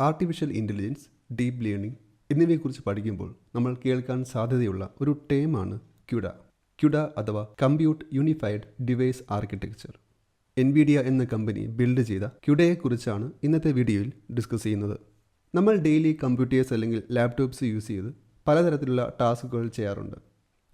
Artificial intelligence deep learning എന്നിവയെക്കുറിച്ച് പഠിക്കുമ്പോൾ നമ്മൾ കേൾക്കാൻ സാധ്യതയുള്ള ഒരു ടേമാണ് ക്യുഡ. ക്യുഡ അഥവാ compute unified device architecture NVIDIA എന്ന കമ്പനി ബിൽഡ് ചെയ്ത ക്യുഡയെക്കുറിച്ചാണ് ഇന്നത്തെ വീഡിയോയിൽ ഡിസ്കസ് ചെയ്യുന്നത്. നമ്മൾ ഡെയിലി കമ്പ്യൂട്ടേഴ്സ് അല്ലെങ്കിൽ ലാപ്ടോപ്സ് യൂസ് ചെയ്ത് പലതരത്തിലുള്ള ടാസ്കുകൾ ചെയ്യാറുണ്ട്.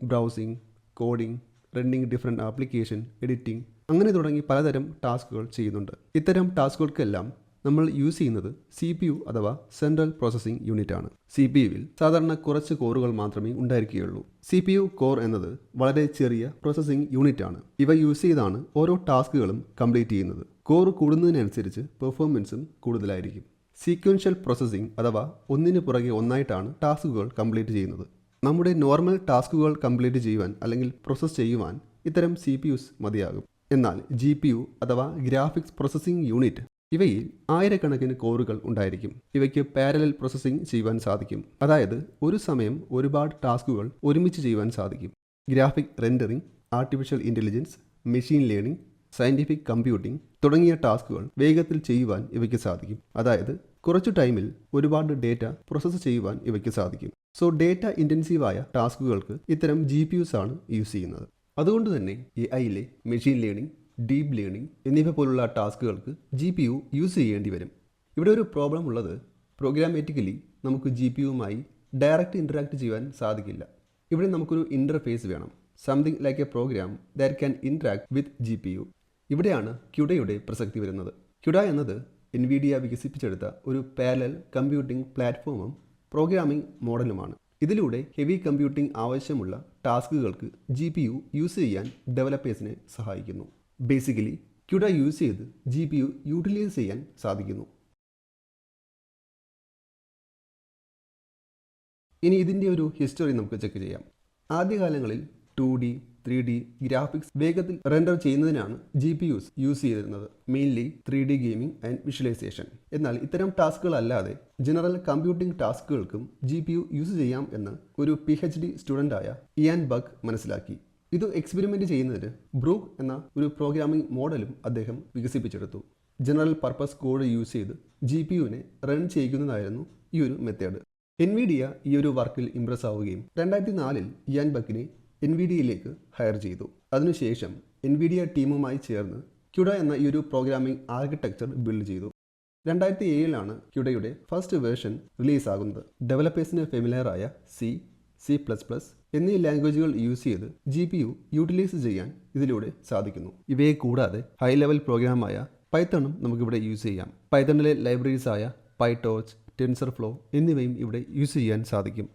Browsing coding running different application editing അങ്ങനെ തുടങ്ങി പലതരം ടാസ്കുകൾ ചെയ്യുന്നുണ്ട്. ഇത്തരം ടാസ്കുകൾക്കെല്ലാം നമ്മൾ യൂസ് ചെയ്യുന്നത് സി പി യു അഥവാ സെൻട്രൽ പ്രോസസ്സിംഗ് യൂണിറ്റ് ആണ്. സി പി യുവിൽ സാധാരണ കുറച്ച് കോറുകൾ മാത്രമേ ഉണ്ടായിരിക്കുകയുള്ളൂ. സി പി യു കോർ എന്നത് വളരെ ചെറിയ പ്രോസസ്സിംഗ് യൂണിറ്റ് ആണ്. ഇവ യൂസ് ചെയ്താണ് ഓരോ ടാസ്കുകളും കംപ്ലീറ്റ് ചെയ്യുന്നത്. കോർ കൂടുന്നതിനനുസരിച്ച് പെർഫോമൻസും കൂടുതലായിരിക്കും. സീക്വൻഷ്യൽ പ്രോസസ്സിംഗ് അഥവാ ഒന്നിനു പുറകെ ഒന്നായിട്ടാണ് ടാസ്കുകൾ കംപ്ലീറ്റ് ചെയ്യുന്നത്. നമ്മുടെ നോർമൽ ടാസ്കുകൾ കംപ്ലീറ്റ് ചെയ്യുവാൻ അല്ലെങ്കിൽ പ്രോസസ്സ് ചെയ്യുവാൻ ഇത്തരം സി പി യുസ് മതിയാകും. എന്നാൽ ജി പി യു അഥവാ ഗ്രാഫിക്സ് പ്രോസസ്സിംഗ് യൂണിറ്റ് ഇവയിൽ ആയിരക്കണക്കിന് കോറുകൾ ഉണ്ടായിരിക്കും. ഇവയ്ക്ക് പാരലൽ പ്രോസസ്സിംഗ് ചെയ്യുവാൻ സാധിക്കും. അതായത് ഒരു സമയം ഒരുപാട് ടാസ്കുകൾ ഒരുമിച്ച് ചെയ്യുവാൻ സാധിക്കും. Graphic rendering artificial intelligence machine learning scientific computing തുടങ്ങിയ ടാസ്കുകൾ വേഗത്തിൽ ചെയ്യുവാൻ ഇവയ്ക്ക് സാധിക്കും. അതായത് കുറച്ചു ടൈമിൽ ഒരുപാട് ഡേറ്റ പ്രോസസ്സ് ചെയ്യുവാൻ ഇവയ്ക്ക് സാധിക്കും. സോ ഡേറ്റ ഇന്റൻസീവായ ടാസ്കുകൾക്ക് ഇത്തരം ജി ആണ് യൂസ് ചെയ്യുന്നത്. അതുകൊണ്ട് തന്നെ എ ഐയിലെ മെഷീൻ ലേണിംഗ് ഡീപ്പ് ലേണിംഗ് എന്നിവ പോലുള്ള ടാസ്കുകൾക്ക് ജി പി യു യൂസ് ചെയ്യേണ്ടി വരും. ഇവിടെ ഒരു പ്രോബ്ലം ഉള്ളത് പ്രോഗ്രാമാറ്റിക്കലി നമുക്ക് ജി പി യുമായി ഡയറക്റ്റ് ഇന്ററാക്ട് ചെയ്യാൻ സാധിക്കില്ല. ഇവിടെ നമുക്കൊരു ഇന്റർഫേസ് വേണം. Something like a program that can interact with G P U ഇവിടെയാണ് ക്യുഡയുടെ പ്രസക്തി വരുന്നത്. ക്യുഡ എന്നത് എൻവിഡിയ വികസിപ്പിച്ചെടുത്ത ഒരു പാരലൽ കമ്പ്യൂട്ടിംഗ് പ്ലാറ്റ്ഫോമും പ്രോഗ്രാമിംഗ് മോഡലുമാണ്. ഇതിലൂടെ ഹെവി കമ്പ്യൂട്ടിംഗ് ആവശ്യമുള്ള ടാസ്കുകൾക്ക് ജി പി യു യൂസ് ചെയ്യാൻ ഡെവലപ്പേഴ്സിനെ സഹായിക്കുന്നു. ബേസിക്കലി ക്യുഡ യൂസ് ചെയ്ത് ജി പി യു യൂട്ടിലൈസ് ചെയ്യാൻ സാധിക്കുന്നു. ഇനി ഇതിന്റെ ഒരു ഹിസ്റ്ററി നമുക്ക് ചെക്ക് ചെയ്യാം. ആദ്യകാലങ്ങളിൽ two D three D graphics വേഗത്തിൽ റെൻഡർ ചെയ്യുന്നതിനാണ് ജി പി യുസ് യൂസ് ചെയ്തിരുന്നത്. Mainly three D gaming and visualisation എന്നാൽ ഇത്തരം ടാസ്കുകൾ അല്ലാതെ ജനറൽ കമ്പ്യൂട്ടിംഗ് ടാസ്കുകൾക്കും ജി പി യു യൂസ് ചെയ്യാം എന്ന് ഒരു പി എച്ച് ഡി സ്റ്റുഡന്റായ ഇയാൻ ബഗ് മനസ്സിലാക്കി. ഇത് എക്സ്പെരിമെന്റ് ചെയ്യുന്നതിന് ബ്രൂക്ക് എന്ന ഒരു പ്രോഗ്രാമിംഗ് മോഡലും അദ്ദേഹം വികസിപ്പിച്ചെടുത്തു. ജനറൽ പർപ്പസ് കോഡ് യൂസ് ചെയ്ത് ജി പി യുവിനെ റൺ ചെയ്യിക്കുന്നതായിരുന്നു ഈ ഒരു മെത്തേഡ് എൻവിഡിയ ഈ ഒരു വർക്കിൽ ഇംപ്രസ് ആവുകയും രണ്ടായിരത്തി നാലിൽ ഇയാൻ ബക്കിനെ എൻവിഡിയയിലേക്ക് ഹയർ ചെയ്തു. അതിനുശേഷം എൻവിഡിയ ടീമുമായി ചേർന്ന് ക്യുഡ എന്ന ഈ ഒരു പ്രോഗ്രാമിംഗ് ആർക്കിടെക്ചർ ബിൽഡ് ചെയ്തു. രണ്ടായിരത്തി ഏഴിലാണ് ക്യുഡയുടെ ഫസ്റ്റ് വേർഷൻ റിലീസ് ആകുന്നത് ഡെവലപ്പേഴ്സിന് ഫെമിലിയറായ സി സി പ്ലസ് പ്ലസ് എന്നീ ലാംഗ്വേജുകൾ യൂസ് ചെയ്ത് ജി പി യു യൂട്ടിലൈസ് ചെയ്യാൻ ഇതിലൂടെ സാധിക്കുന്നു. ഇവയെ കൂടാതെ ഹൈ ലെവൽ പ്രോഗ്രാമായ പൈത്തണും നമുക്കിവിടെ യൂസ് ചെയ്യാം. പൈത്തണിലെ ലൈബ്രറീസായ പൈടോച്ച് ടെൻസർ ഫ്ലോ എന്നിവയും ഇവിടെ യൂസ് ചെയ്യാൻ സാധിക്കും.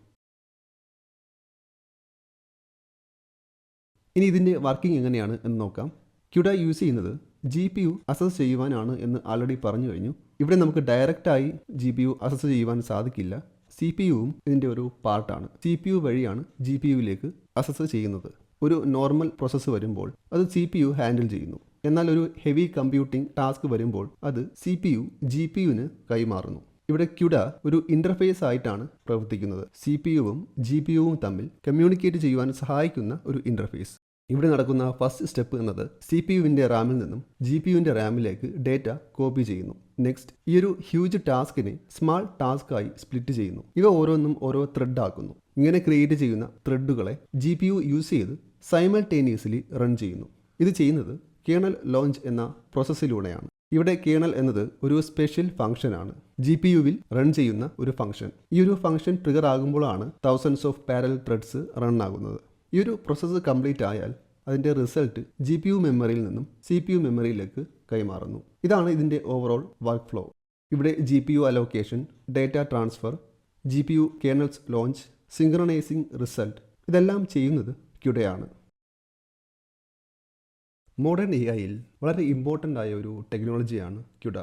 ഇനി ഇതിന്റെ വർക്കിംഗ് എങ്ങനെയാണ് എന്ന് നോക്കാം. ക്യുഡ യൂസ് ചെയ്യുന്നത് ജി പി യു അസസ് ചെയ്യുവാനാണ് എന്ന് ആൾറെഡി പറഞ്ഞു കഴിഞ്ഞു. ഇവിടെ നമുക്ക് ഡയറക്റ്റായി ജി പി യു അസസ് ചെയ്യുവാൻ സാധിക്കില്ല. സി പി യുവും ഇതിന്റെ ഒരു പാർട്ടാണ്. സി പി യു വഴിയാണ് ജി പി യുവിലേക്ക് അസസ് ചെയ്യുന്നത്. ഒരു നോർമൽ പ്രോസസ്സ് വരുമ്പോൾ അത് സി പി യു ഹാൻഡിൽ ചെയ്യുന്നു. എന്നാൽ ഒരു ഹെവി കമ്പ്യൂട്ടിംഗ് ടാസ്ക് വരുമ്പോൾ അത് C P U G P യുവിന് കൈമാറുന്നു. ഇവിടെ ക്യുഡ ഒരു ഇന്റർഫേസ് ആയിട്ടാണ് പ്രവർത്തിക്കുന്നത്. സി പി യുവും ജി പി യുവും തമ്മിൽ കമ്മ്യൂണിക്കേറ്റ് ചെയ്യുവാൻ സഹായിക്കുന്ന ഒരു ഇന്റർഫേസ് ഇവിടെ നടക്കുന്ന ഫസ്റ്റ് സ്റ്റെപ്പ് എന്നത് സി പി യുവിന്റെ റാമിൽ നിന്നും ജി പി യുവിന്റെ റാമിലേക്ക് ഡേറ്റ കോപ്പി ചെയ്യുന്നു. നെക്സ്റ്റ് ഈ ഒരു ഹ്യൂജ് ടാസ്കിനെ സ്മാൾ ടാസ്ക് ആയി സ്പ്ലിറ്റ് ചെയ്യുന്നു. ഇവ ഓരോന്നും ഓരോ ത്രെഡ് ആക്കുന്നു. ഇങ്ങനെ ക്രിയേറ്റ് ചെയ്യുന്ന ത്രെഡുകളെ ജി പി യു യൂസ് ചെയ്ത് സൈമൾട്ടേനിയസ്ലി റൺ ചെയ്യുന്നു. ഇത് ചെയ്യുന്നത് കേണൽ ലോഞ്ച് എന്ന പ്രോസസ്സിലൂടെയാണ്. ഇവിടെ കേണൽ എന്നത് ഒരു സ്പെഷ്യൽ ഫംഗ്ഷനാണ്. ജി പി യുവിൽ റൺ ചെയ്യുന്ന ഒരു ഫംഗ്ഷൻ. ഈ ഒരു ഫംഗ്ഷൻ ട്രിഗർ ആകുമ്പോഴാണ് thousands of parallel threads run ആകുന്നത്. ഈ ഒരു പ്രോസസ്സ് കംപ്ലീറ്റ് ആയാൽ അതിന്റെ റിസൾട്ട് ജി പി യു മെമ്മറിയിൽ നിന്നും സി പി യു മെമ്മറിയിലേക്ക് കൈമാറുന്നു. ഇതാണ് ഇതിന്റെ ഓവറോൾ വർക്ക് ഫ്ലോ ഇവിടെ G P U allocation data transfer G P U kernels launch synchronising result ഇതെല്ലാം ചെയ്യുന്നത് ക്യുഡയാണ് മോഡേൺ എ ഐയിൽ വളരെ ഇമ്പോർട്ടന്റ് ആയ ഒരു ടെക്നോളജിയാണ് ക്യുഡ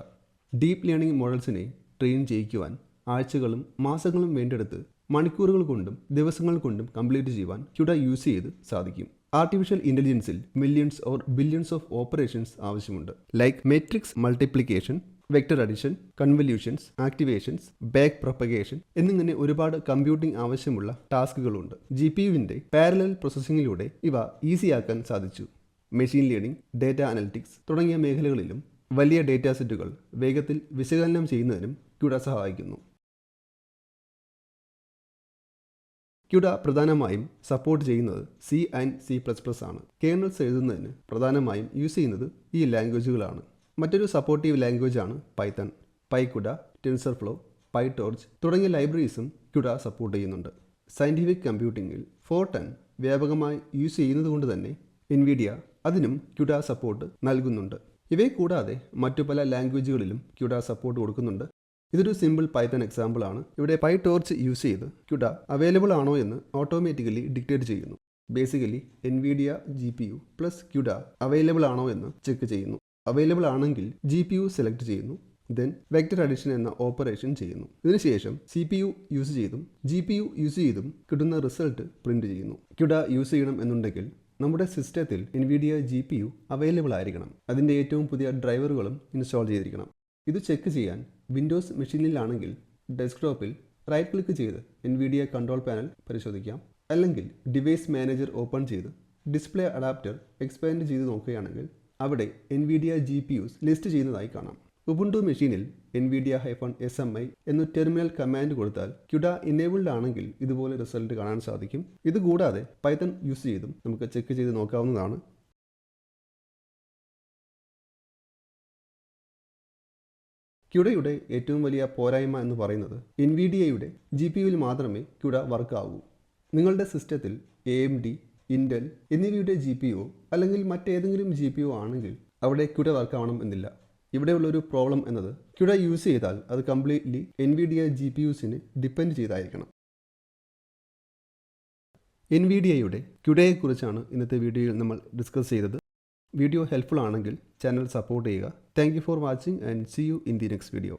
ഡീപ്പ് ലേണിംഗ് മോഡൽസിനെ ട്രെയിൻ ചെയ്യിക്കുവാൻ ആഴ്ചകളും മാസങ്ങളും വേണ്ടെടുത്ത് മണിക്കൂറുകൾ കൊണ്ടും ദിവസങ്ങൾ കൊണ്ടും കംപ്ലീറ്റ് ചെയ്യുവാൻ ക്യുഡ യൂസ് ചെയ്ത് സാധിക്കും. Artificial ഇന്റലിജൻസിൽ millions or billions of operations ആവശ്യമുണ്ട്. Like matrix multiplication vector addition convolutions activations back propagation എന്നിങ്ങനെ ഒരുപാട് കമ്പ്യൂട്ടിംഗ് ആവശ്യമുള്ള ടാസ്കുകളുണ്ട്. ജി പി യുവിന്റെ പാരലൽ പ്രോസസ്സിങ്ങിലൂടെ ഇവ ഈസിയാക്കാൻ സാധിച്ചു. മെഷീൻ ലേണിംഗ് ഡേറ്റ അനലിറ്റിക്സ് തുടങ്ങിയ മേഖലകളിലും വലിയ ഡേറ്റാ സെറ്റുകൾ വേഗത്തിൽ വിശകലനം ചെയ്യുന്നതിനും ക്യുഡ സഹായിക്കുന്നു. ക്യുഡ പ്രധാനമായും സപ്പോർട്ട് ചെയ്യുന്നത് C and C plus plus ആണ്. കേണൽസ് എഴുതുന്നതിന് പ്രധാനമായും യൂസ് ചെയ്യുന്നത് ഈ ലാംഗ്വേജുകളാണ് മറ്റൊരു സപ്പോർട്ടീവ് ലാംഗ്വേജ് ആണ് പൈത്തൺ പൈക്കുഡ ടെൻസർഫ്ലോ പൈടോർച്ച് തുടങ്ങിയ ലൈബ്രറീസും ക്യുഡ സപ്പോർട്ട് ചെയ്യുന്നുണ്ട്. സയന്റിഫിക് കമ്പ്യൂട്ടിങ്ങിൽ ഫോർട്ടൺ വ്യാപകമായി യൂസ് ചെയ്യുന്നത് കൊണ്ട് തന്നെ എൻവിഡിയ അതിനും ക്യുഡ സപ്പോർട്ട് നൽകുന്നുണ്ട്. ഇവയെ കൂടാതെ മറ്റു പല ലാംഗ്വേജുകളിലും ക്യുഡ സപ്പോർട്ട് കൊടുക്കുന്നുണ്ട്. ഇതൊരു സിമ്പിൾ പൈത്തൺ എക്സാമ്പിൾ ആണ്. ഇവിടെ പൈ ടോർച്ച് യൂസ് ചെയ്ത് ക്യുഡ അവൈലബിൾ ആണോ എന്ന് ഓട്ടോമാറ്റിക്കലി ഡിക്റ്റേറ്റ് ചെയ്യുന്നു. Basically NVIDIA G P U plus CUDA available ആണോ എന്ന് ചെക്ക് ചെയ്യുന്നു. അവൈലബിൾ ആണെങ്കിൽ ജി പി യു സെലക്ട് ചെയ്യുന്നു ദെൻ വെക്ടർ അഡിഷൻ എന്ന ഓപ്പറേഷൻ ചെയ്യുന്നു. ഇതിനുശേഷം സി പി യു യൂസ് ചെയ്തും ജി പി യു യൂസ് ചെയ്തും കിട്ടുന്ന റിസൾട്ട് പ്രിന്റ് ചെയ്യുന്നു. ക്യുഡ യൂസ് ചെയ്യണം എന്നുണ്ടെങ്കിൽ നമ്മുടെ സിസ്റ്റത്തിൽ NVIDIA G P U available ആയിരിക്കണം. അതിന്റെ ഏറ്റവും പുതിയ ഡ്രൈവറുകളും ഇൻസ്റ്റാൾ ചെയ്തിരിക്കണം. ഇത് ചെക്ക് ചെയ്യാൻ വിൻഡോസ് മെഷീനിലാണെങ്കിൽ ഡെസ്ക്ടോപ്പിൽ റൈറ്റ് ക്ലിക്ക് ചെയ്ത് N V D A control panel പരിശോധിക്കാം. അല്ലെങ്കിൽ ഡിവൈസ് മാനേജർ ഓപ്പൺ ചെയ്ത് ഡിസ്പ്ലേ അഡാപ്റ്റർ എക്സ്പാൻഡ് ചെയ്ത് നോക്കുകയാണെങ്കിൽ അവിടെ N V D A G P Us list ചെയ്യുന്നതായി കാണാം. ഉബുണ്ടു മെഷീനിൽ N V D A hyphen S M I എന്ന ടെർമിനൽ കമാൻഡ് കൊടുത്താൽ ക്യുഡ ഇനേബിൾഡ് ആണെങ്കിൽ ഇതുപോലെ റിസൾട്ട് കാണാൻ സാധിക്കും. ഇതുകൂടാതെ പൈത്തൺ യൂസ് ചെയ്തും നമുക്ക് ചെക്ക് ചെയ്ത് നോക്കാവുന്നതാണ്. ക്യുഡയുടെ ഏറ്റവും വലിയ പോരായ്മ എന്ന് പറയുന്നത് എൻവിഡിയയുടെ ജി പി യുവിൽ മാത്രമേ ക്യുഡ വർക്ക് ആകൂ നിങ്ങളുടെ സിസ്റ്റത്തിൽ എ എം ഡി ഇൻഡൽ എന്നിവയുടെ ജി പി ഒ അല്ലെങ്കിൽ മറ്റേതെങ്കിലും ജി പി ഒ ആണെങ്കിൽ അവിടെ ക്യുഡ വർക്ക് ആവണം എന്നില്ല. ഇവിടെയുള്ള ഒരു പ്രോബ്ലം എന്നത് ക്യുഡ യൂസ് ചെയ്താൽ അത് കംപ്ലീറ്റ്ലി എൻവിഡിയ ജി പി യുസിന് ഡിപ്പെൻഡ് ചെയ്തായിരിക്കണം. എൻവിഡിയയുടെ ക്യുഡയെക്കുറിച്ചാണ് ഇന്നത്തെ വീഡിയോയിൽ നമ്മൾ ഡിസ്കസ് ചെയ്തത്. വീഡിയോ ഹെൽപ്ഫുൾ ആണെങ്കിൽ ചാനൽ സപ്പോർട്ട് ചെയ്യുക. Thank you for watching and see you in the next video.